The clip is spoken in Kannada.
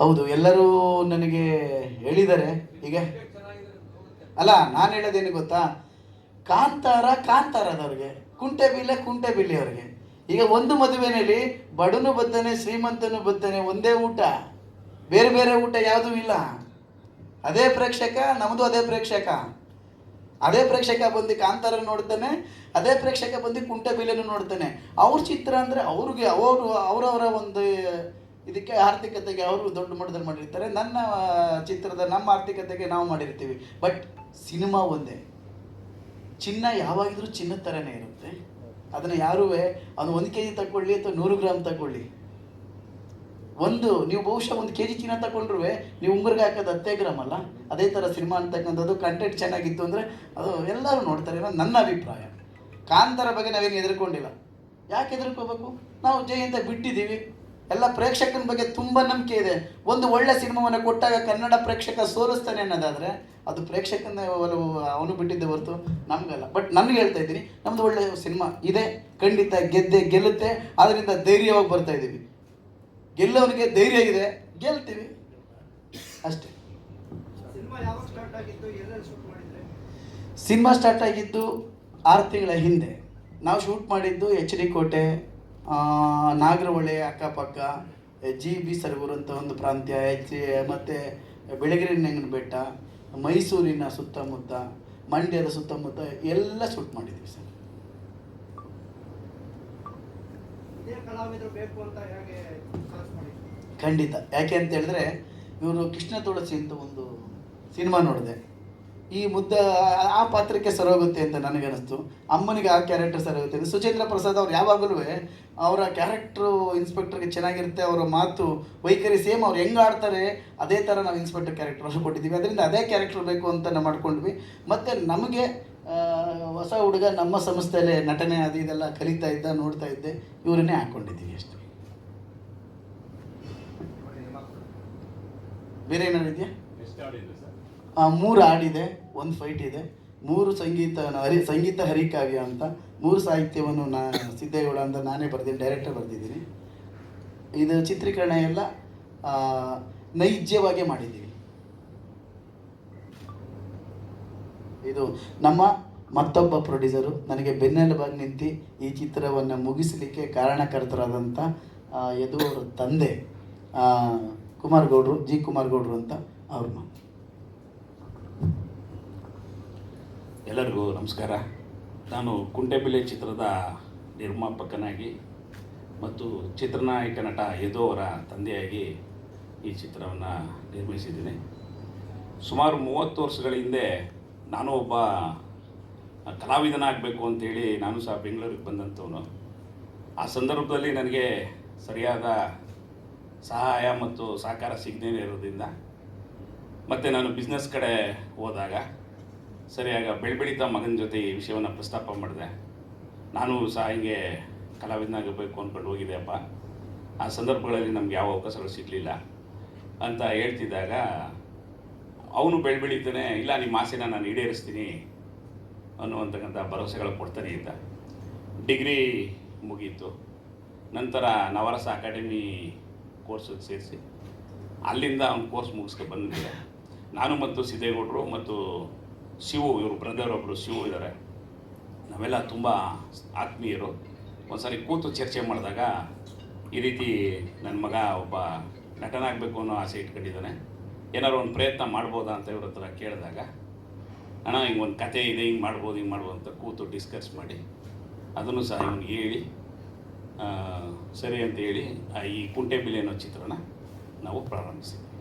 ಹೌದು, ಎಲ್ಲರೂ ನನಗೆ ಹೇಳಿದ್ದಾರೆ. ಈಗ ಅಲ್ಲ, ನಾನು ಹೇಳೋದೇನು ಗೊತ್ತಾ? ಕಾಂತಾರ ಕಾಂತಾರದವ್ರಿಗೆ, ಕುಂಟೆ ಬಿಲ್ಲೆ ಕುಂಟೆ ಬಿಲ್ಲಿ ಅವ್ರಿಗೆ ಈಗ ಒಂದು ಮದುವೆನಲ್ಲಿ ಬಡನು ಬದ್ದನೆ, ಶ್ರೀಮಂತನು ಬದ್ದನೆ ಒಂದೇ ಊಟ. ಬೇರೆ ಬೇರೆ ಊಟ ಯಾವುದೂ ಇಲ್ಲ. ಅದೇ ಪ್ರೇಕ್ಷಕ ನಮ್ಮದು ಅದೇ ಪ್ರೇಕ್ಷಕ. ಅದೇ ಪ್ರೇಕ್ಷಕ ಬಂದು ಕಾಂತಾರ ನೋಡ್ತಾನೆ, ಅದೇ ಪ್ರೇಕ್ಷಕ ಬಂದು ಕುಂಟೆ ಬಿಲ್ಲೆನೂ ನೋಡ್ತಾನೆ. ಅವ್ರ ಚಿತ್ರ ಅಂದರೆ ಅವ್ರಿಗೆ, ಅವರು, ಅವರವರ ಒಂದು ಇದಕ್ಕೆ ಆರ್ಥಿಕತೆಗೆ ಅವರು ದೊಡ್ಡ ಮಟ್ಟದಲ್ಲಿ ಮಾಡಿರ್ತಾರೆ. ನನ್ನ ಚಿತ್ರದ ನಮ್ಮ ಆರ್ಥಿಕತೆಗೆ ನಾವು ಮಾಡಿರ್ತೀವಿ. ಬಟ್ ಸಿನಿಮಾ ಒಂದೇ. ಚಿನ್ನ ಯಾವಾಗಿದ್ರೂ ಚಿನ್ನದ ಥರನೇ ಇರುತ್ತೆ. ಅದನ್ನು ಯಾರೂ ಅದು ಒಂದು ಕೆ ಜಿ ತಗೊಳ್ಳಿ ಅಥವಾ ನೂರು ಗ್ರಾಮ್ ತಗೊಳ್ಳಿ ಒಂದು, ನೀವು ಬಹುಶಃ ಒಂದು ಕೆ ಜಿ ಚಿನ್ನ ತಗೊಂಡ್ರು ನೀವು ಉಂಗುರ್ಗೆ ಹಾಕೋದು ಹತ್ತೇ ಗ್ರಾಮ್ ಅಲ್ಲ. ಅದೇ ಥರ ಸಿನಿಮಾ ಅಂತಕ್ಕಂಥದ್ದು ಕಂಟೆಂಟ್ ಚೆನ್ನಾಗಿತ್ತು ಅಂದರೆ ಅದು ಎಲ್ಲರೂ ನೋಡ್ತಾರೆ ಅನ್ನೋದು ನನ್ನ ಅಭಿಪ್ರಾಯ. ಕಾಂತರ ಬಗ್ಗೆ ನಾವೇನು ಹೆದರ್ಕೊಂಡಿಲ್ಲ. ಯಾಕೆ ಹೆದರ್ಕೋಬೇಕು? ನಾವು ಜಯಂತ ಬಿಟ್ಟಿದ್ದೀವಿ. ಎಲ್ಲ ಪ್ರೇಕ್ಷಕನ ಬಗ್ಗೆ ತುಂಬ ನಂಬಿಕೆ ಇದೆ. ಒಂದು ಒಳ್ಳೆ ಸಿನಿಮಾವನ್ನು ಕೊಟ್ಟಾಗ ಕನ್ನಡ ಪ್ರೇಕ್ಷಕ ಸೋಲಿಸ್ತಾನೆ ಅನ್ನೋದಾದರೆ ಅದು ಪ್ರೇಕ್ಷಕನ ಅವನು ಬಿಟ್ಟಿದ್ದೆ ಹೊರತು ನಮಗಲ್ಲ. ಬಟ್ ನನಗೆ ಹೇಳ್ತಾ ಇದ್ದೀನಿ ನಮ್ಮದು ಒಳ್ಳೆ ಸಿನಿಮಾ ಇದೆ. ಖಂಡಿತ ಗೆದ್ದೆ ಗೆಲ್ಲುತ್ತೆ. ಅದರಿಂದ ಧೈರ್ಯವಾಗಿ ಬರ್ತಾ ಇದ್ದೀವಿ. ಗೆಲ್ಲೋನಿಗೆ ಧೈರ್ಯ ಇದೆ. ಗೆಲ್ತೀವಿ. ಅಷ್ಟೇ. ಸಿನಿಮಾ ಸ್ಟಾರ್ಟ್ ಆಗಿದ್ದು ಆರು ತಿಂಗಳ ಹಿಂದೆ. ನಾವು ಶೂಟ್ ಮಾಡಿದ್ದು ಎಚ್ ಡಿ ಕೋಟೆ. ನಾಗರಹೊಳೆ ಅಕ್ಕಪಕ್ಕ ಜಿ ಬಿ ಸರಗೂರು ಅಂತ ಒಂದು ಪ್ರಾಂತ್ಯ ಹೆಚ್ಚಿ ಮತ್ತು ಬೆಳಗಿರಿನ ಬೆಟ್ಟ ಮೈಸೂರಿನ ಸುತ್ತಮುತ್ತ ಮಂಡ್ಯದ ಸುತ್ತಮುತ್ತ ಎಲ್ಲ ಶೂಟ್ ಮಾಡಿದ್ದೀವಿ ಸರ್. ಖಂಡಿತ. ಯಾಕೆ ಅಂತ ಹೇಳಿದ್ರೆ ಇವರು ಕೃಷ್ಣ ತುಳಸಿ ಅಂತ ಒಂದು ಸಿನಿಮಾ ನೋಡಿದೆ. ಈ ಮುದ್ದ ಆ- ಪಾತ್ರಕ್ಕೆ ಸರೋಗುತ್ತೆ ಅಂತ ನನಗನ್ನಿಸ್ತು. ಅಮ್ಮನಿಗೆ ಆ ಕ್ಯಾರೆಕ್ಟರ್ ಸರೋಗುತ್ತೆ ಅಂತ ಸುಚೇಂದ್ರ ಪ್ರಸಾದ್ ಅವ್ರು ಯಾವಾಗಲೂ ಅವರ ಕ್ಯಾರೆಕ್ಟ್ರು ಇನ್ಸ್ಪೆಕ್ಟರ್ಗೆ ಚೆನ್ನಾಗಿರುತ್ತೆ ಅವರ ಮಾತು ವೈಖರಿ ಸೇಮ್ ಅವ್ರು ಹೆಂಗೆ ಆಡ್ತಾರೆ ಅದೇ ಥರ ನಾವು ಇನ್ಸ್ಪೆಕ್ಟರ್ ಕ್ಯಾರೆಕ್ಟರ್ ಕೊಟ್ಟಿದ್ದೀವಿ. ಅದರಿಂದ ಅದೇ ಕ್ಯಾರೆಕ್ಟರ್ ಬೇಕು ಅಂತ ನಾವು ಮಾಡ್ಕೊಂಡ್ವಿ. ಮತ್ತು ನಮಗೆ ಹೊಸ ಹುಡುಗ ನಮ್ಮ ಸಂಸ್ಥೆಯಲ್ಲೇ ನಟನೆ ಅದು ಇದೆಲ್ಲ ಕಲಿತಾ ಇದ್ದ ನೋಡ್ತಾ ಇದ್ದೆ ಇವರನ್ನೇ ಹಾಕ್ಕೊಂಡಿದ್ದೀವಿ ಅಷ್ಟೇ. ಬೇರೆ ಏನಾರು ಇದೆಯಾ? ಆ, ಮೂರು ಹಾಡಿದೆ ಒಂದು ಫೈಟ್ ಇದೆ. ಮೂರು ಸಂಗೀತ ಹರಿ ಸಂಗೀತ ಹರಿಕಾವ್ಯ ಅಂತ ಮೂರು ಸಾಹಿತ್ಯವನ್ನು ನಾ ಸಿದ್ದೇಗೌಡ ಅಂತ ನಾನೇ ಬರೆದಿದ್ದೀನಿ ಡೈರೆಕ್ಟರ್ ಬರೆದಿದ್ದೀನಿ ಇದು ಚಿತ್ರೀಕರಣ ಎಲ್ಲ ನೈಜವಾಗೇ ಮಾಡಿದ್ದೀವಿ ಇದು ನಮ್ಮ ಮತ್ತೊಬ್ಬ ಪ್ರೊಡ್ಯೂಸರು ನನಗೆ ಬೆನ್ನೆಲುಬಾಗಿ ನಿಂತು ಈ ಚಿತ್ರವನ್ನು ಮುಗಿಸಲಿಕ್ಕೆ ಕಾರಣಕರ್ತರಾದಂಥ ಯದುವರ ತಂದೆ ಕುಮಾರ್ ಗೌಡ್ರು ಜಿ ಕುಮಾರ್ ಗೌಡ್ರು ಅಂತ ಅವ್ರನ್ನ ಎಲ್ಲರಿಗೂ ನಮಸ್ಕಾರ. ನಾನು ಕುಂಟೆಬಿಲೆ ಚಿತ್ರದ ನಿರ್ಮಾಪಕನಾಗಿ ಮತ್ತು ಚಿತ್ರನಾಯಕ ನಟ ಯದು ಅವರ ತಂದೆಯಾಗಿ ಈ ಚಿತ್ರವನ್ನು ನಿರ್ಮಿಸಿದ್ದೀನಿ. ಸುಮಾರು ಮೂವತ್ತು ವರ್ಷಗಳ ಹಿಂದೆ ನಾನು ಒಬ್ಬ ಕಲಾವಿದನಾಗಬೇಕು ಅಂತೇಳಿ ನಾನು ಸಹ ಬೆಂಗಳೂರಿಗೆ ಬಂದಂಥವನು. ಆ ಸಂದರ್ಭದಲ್ಲಿ ನನಗೆ ಸರಿಯಾದ ಸಹಾಯ ಮತ್ತು ಸಹಕಾರ ಸಿಗದೇ ಇರೋದ್ರಿಂದ ಮತ್ತು ನಾನು ಬಿಸ್ನೆಸ್ ಕಡೆ ಹೋದಾಗ ಸರಿಯಾಗ ಬೆಳ್ಬೆಳೀತಾ ಮಗನ ಜೊತೆ ಈ ವಿಷಯವನ್ನು ಪ್ರಸ್ತಾಪ ಮಾಡಿದೆ. ನಾನು ಸಹ ಹಿಂಗೆ ಕಲಾವಿದನಾಗಬೇಕು ಅಂದ್ಕೊಂಡು ಹೋಗಿದ್ದೆಪ್ಪ ಆ ಸಂದರ್ಭಗಳಲ್ಲಿ ನಮ್ಗೆ ಯಾವ ಅವಕಾಶಗಳು ಸಿಗಲಿಲ್ಲ ಅಂತ ಹೇಳ್ತಿದ್ದಾಗ, ಅವನು ಬೆಳ್ಬೆಳೀತಾನೆ ಇಲ್ಲ, ನಿಮ್ಮ ಆಸೆನ ನಾನು ಈಡೇರಿಸ್ತೀನಿ ಅನ್ನುವಂತಕ್ಕಂಥ ಭರವಸೆಗಳು ಕೊಡ್ತಾನೆ ಇದ್ದ. ಡಿಗ್ರಿ ಮುಗೀತು. ನಂತರ ನವರಸ ಅಕಾಡೆಮಿ ಕೋರ್ಸಿಗೆ ಸೇರಿಸಿ, ಅಲ್ಲಿಂದ ಅವ್ನು ಕೋರ್ಸ್ ಮುಗಿಸ್ಕೊಂಡು ಬಂದಿದ್ದೆ ನಾನು ಮತ್ತು ಸಿದ್ದೇಗೌಡರು ಮತ್ತು ಶಿವು ಇವರು ಬ್ರದರ್ ಒಬ್ಬರು ಶಿವು ಇದ್ದಾರೆ ನಾವೆಲ್ಲ ತುಂಬ ಆತ್ಮೀಯರು. ಒಂದ್ಸರಿ ಕೂತು ಚರ್ಚೆ ಮಾಡಿದಾಗ ಈ ರೀತಿ ನನ್ನ ಮಗ ಒಬ್ಬ ನಟನಾಗಬೇಕು ಅನ್ನೋ ಆಸೆ ಇಟ್ಕೊಂಡಿದ್ದಾನೆ. ಏನಾದ್ರು ಒಂದು ಪ್ರಯತ್ನ ಮಾಡ್ಬೋದಾ ಅಂತ ಇವ್ರ ಹತ್ರ ಕೇಳಿದಾಗ, ಅಣ್ಣ, ಹಿಂಗೆ ಒಂದು ಕತೆ ಇದೆ, ಹಿಂಗೆ ಮಾಡ್ಬೋದು ಹಿಂಗೆ ಮಾಡ್ಬೋದು ಅಂತ ಕೂತು ಡಿಸ್ಕಸ್ ಮಾಡಿ, ಅದನ್ನು ಸಹ ಹಿಂಗೆ ಹೇಳಿ ಸರಿ ಅಂತ ಹೇಳಿ ಈ ಕುಂಟೆಬಿಲೆ ಅನ್ನೋ ಚಿತ್ರನ ನಾವು ಪ್ರಾರಂಭಿಸಿದ್ವಿ.